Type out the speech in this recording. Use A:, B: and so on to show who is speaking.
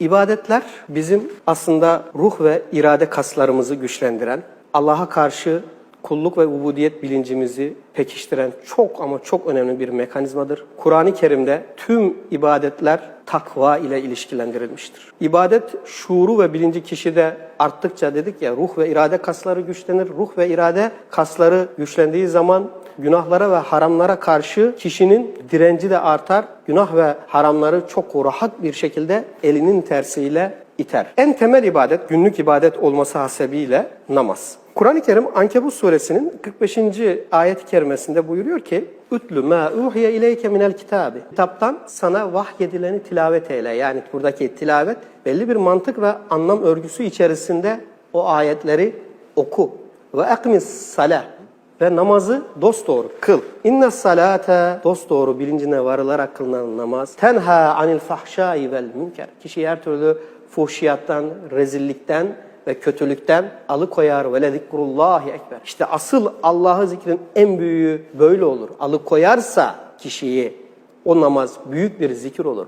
A: İbadetler bizim aslında ruh ve irade kaslarımızı güçlendiren, Allah'a karşı kulluk ve ubudiyet bilincimizi pekiştiren çok ama çok önemli bir mekanizmadır. Kur'an-ı Kerim'de tüm ibadetler takva ile ilişkilendirilmiştir. İbadet şuuru ve bilinci kişide arttıkça dedik ya ruh ve irade kasları güçlenir. Ruh ve irade kasları güçlendiği zaman günahlara ve haramlara karşı kişinin direnci de artar. Günah ve haramları çok rahat bir şekilde elinin tersiyle iter. En temel ibadet, günlük ibadet olması hasebiyle namaz. Kur'an-ı Kerim Ankebut suresinin 45. ayet-i kerimesinde buyuruyor ki Ütlü ma uhiye ileyke minel kitabi. Kitaptan sana vahyedileni tilavet eyle. Yani buradaki tilavet belli bir mantık ve anlam örgüsü içerisinde o ayetleri oku. Ve ekmis salah ve namazı dosdoğru kıl. İnne salate dosdoğru bilincine varılarak kılınan namaz tenha anil fahşai vel münker. Kişi her türlü fuhşiyattan, rezillikten ve kötülükten alıkoyar ve lezikrullahi ekber. İşte asıl Allah'ı zikrin en büyüğü böyle olur. Alıkoyarsa kişiyi o namaz büyük bir zikir olur.